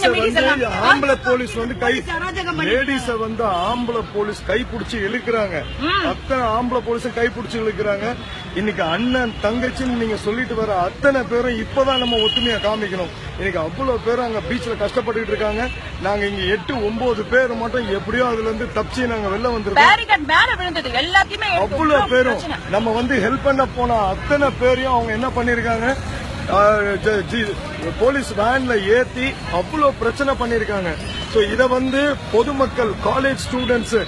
வந்து ஆம்பளை போலீஸ் வந்து கை லேடிஸ வந்து ஆம்பளை போலீஸ் கை பிடிச்சி இழுக்கிறாங்க அத்தனை ஆம்பளை போலீஸும் கை பிடிச்சி இழுக்கிறாங்க. இன்னைக்கு அண்ணன் தங்கச்சின்னு நீங்க சொல்லிட்டு வர அத்தனை பேரும் இப்பதான் நம்ம ஒத்துமையா காமிக்கணும். இன்னைக்கு அவ்வளவு பேரும் அங்க பீச்ல கஷ்டப்பட்டுட்டு இருக்காங்க. நாங்க இங்க எட்டு ஒன்பது பேர் மட்டும் எப்படியோ அதுல இருந்து தப்பிச்சு நாங்க வெளில வந்திருக்கோம். அவ்வளவு. பேரும். நம்ம வந்து ஹெல்ப் பண்ண போன அத்தனை பேரையும் அவங்க என்ன பண்ணிருக்காங்க போலீஸ் வேன்ல ஏத்தி அவ்வளவு பிரச்சனை பண்ணிருக்காங்க. சோ இத வந்து பொதுமக்கள் காலேஜ் ஸ்டூடெண்ட்ஸ்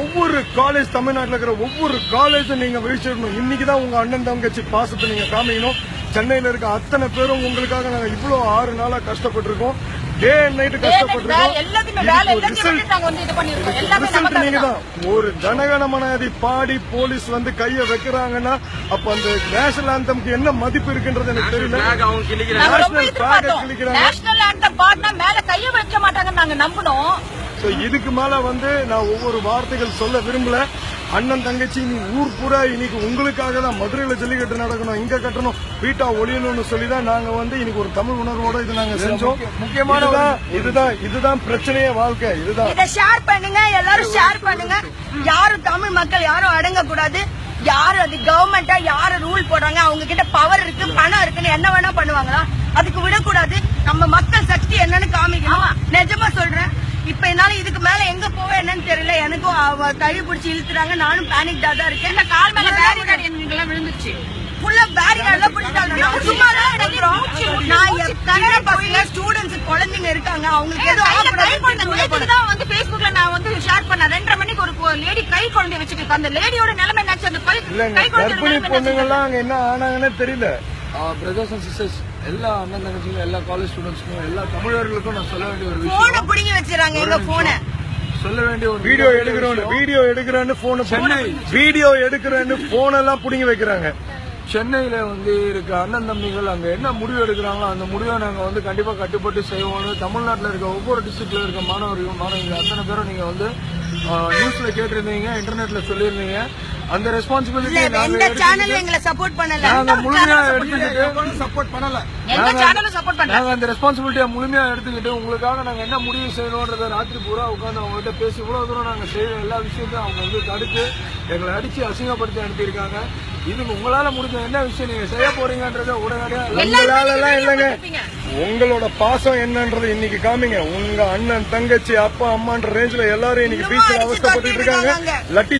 ஒவ்வொரு காலேஜ் தமிழ்நாட்டில் இருக்கிற ஒவ்வொரு காலேஜும் நீங்க விழிச்சிடணும் இன்னைக்கு தான் உங்க அண்ணன் தங்கச்சி பாசத்தை நீங்க காமிக்கணும். சென்னையில இருக்க அத்தனை பேரும் உங்களுக்காக நாங்க இவ்வளவு ஆறு நாளா கஷ்டப்பட்டிருக்கோம். டே அண்ட் நைட் கஷ்டப்பட்டிருக்கோம் ஒரு ஜனகணமனாதி பாடி போலீஸ் வந்து கைய வைக்கிறாங்கன்னா அப்ப அந்த நேஷனல் ஆந்தம்க்கு என்ன மதிப்பு இருக்குன்றது எனக்கு தெரியல. நேஷனல் பிளாக கிழிக்கிறாங்க. நேஷனல் ஆண்டம் பாடினா மேல கைய வைக்க மாட்டாங்கன்னு நாங்க நம்பினோம். சோ இதுக்கு மேல வந்து நான் ஒவ்வொரு வார்த்தைகள் சொல்ல விரும்பல. அண்ணன் தங்கச்சி நீ ஊர் பூரா இன்னைக்கு உங்களுக்காக தான் மதுரையில ஜல்லிக்கட்டு நடக்கணும் இங்க கட்டணும் வீட்டா ஒளியணும்னு சொல்லி தான் நாங்க வந்து இன்னைக்கு ஒரு தமிழ் உணர்வோட இது நாங்க செஞ்சோம். முக்கியமான இதுதான் இதுதான் பிரச்சனையே வாழ்க்கை இதுதான். இத ஷேர் பண்ணுங்க எல்லாரும் ஷேர் பண்ணுங்க. யாரும் தமிழ் மக்கள் யாரும் அடங்க கூடாது யாரு அது கவர்மெண்டா யாரு ரூல் போடுறாங்க அவங்க கிட்ட பவர் இருக்கு பணம் இருக்குன்னு என்ன வேணா பண்ணுவாங்களா? அதுக்கு விடக்கூடாது. நம்ம மக்கள் சக்தி என்னன்னு காமிக்கணும் நிஜமா சொல்றேன் இப்ப என்னால இதுக்கு மேல எங்க போவ என்னன்னு தெரியல. எனக்கும் கழி பிடிச்சி இழுத்துறாங்க. நானும் பேனிக்டா தான் இருக்கேன். கால் மேல பேரிகார்டு எங்களுக்கு விழுந்துச்சு ஃபுல்லா பிடிச்சாங்க நான் சும்மா தான் நான் என் கண்ண பசங்க ஸ்டூடெண்ட்ஸ் குழந்தைங்க இருக்காங்க. அவங்களுக்கு குழந்தை நேத்து தான் வந்து Facebookல நான் வந்து ஷேர் பண்ணேன். ரெண்டரை மணிக்கு ஒரு லேடி கை குழந்தை வச்சுட்டு அந்த லேடியோட நிலைமை என்னாச்சு? அந்த கை குழந்தை பொண்ணுங்கெல்லாம் அங்க என்ன ஆனாங்கன்னு தெரியல. பிரதர்ஸ் அண்ட் சிஸ்டர்ஸ் எல்லா அண்ணன் தங்கச்சிங்க எல்லா காலேஜ் ஸ்டூடெண்ட்ஸ்க்கும் எல்லா தமிழர்களுக்கும் நான் சொல்ல வேண்டிய ஒரு போனை பிடிங்கி வச்சிடறாங்க எங்க போனை சொல்ல வேண்டிய ஒரு வீடியோ விஷயம். வீடியோ எடுக்கிறேன்னு போன் சென்னை. வீடியோ எடுக்கிறேன்னு போன் எல்லாம் புடிங்கி வைக்கிறாங்க சென்னையில வந்து இருக்க அண்ணன் தம்பிகள் அங்க என்ன முடிவு எடுக்கிறாங்களோ அந்த முடிவை நாங்க வந்து கண்டிப்பா கட்டுப்பட்டு செய்வோம்னு தமிழ்நாட்டுல இருக்க ஒவ்வொரு டிஸ்ட்ரிக்ட்ல இருக்க மாணவர்கள் மாணவிகள் அத்தனை பேரும் நீங்க வந்து நியூஸ்ல கேட்டிருந்தீங்க இன்டர்நெட்ல சொல்லியிருந்தீங்க அந்த ரெஸ்பான்சிபிலிட்டி எந்த சேனல் எங்களை சப்போர்ட் பண்ணல. நாங்க முழுமையா எடுத்துக்கிட்டு சப்போர்ட் பண்ணல? எங்க நாங்க- சேனலும் சப்போர்ட் பண்ணல. நாங்க அந்த ரெஸ்பான்சிபிலிட்டியை முழுமையா எடுத்துக்கிட்டு உங்களுக்காக நாங்க என்ன முடிவு செய்யணும்ன்றத ராத்திரி பூரா உட்காந்து அவங்ககிட்ட பேசி இவ்வளவு தூரம் நாங்க செய்யற எல்லா விஷயத்தையும் அவங்க வந்து தடுத்து எங்களை அடிச்சு அசிங்கப்படுத்தி அனுப்பியிருக்காங்க. இது உங்களால முடிஞ்ச என்ன விஷயம் நீங்க செய்ய போறீங்கன்றத உடனடியா இல்லைங்க. உங்களோட பாசம் என்னன்றது இன்னைக்கு காமிங்க. உங்க அண்ணன் தங்கச்சி அப்பா அம்மான்ற ரேஞ்சில எல்லாரும் இன்னைக்கு தொட்டிட்டு இருக்காங்க. இருக்காங்க. லட்டி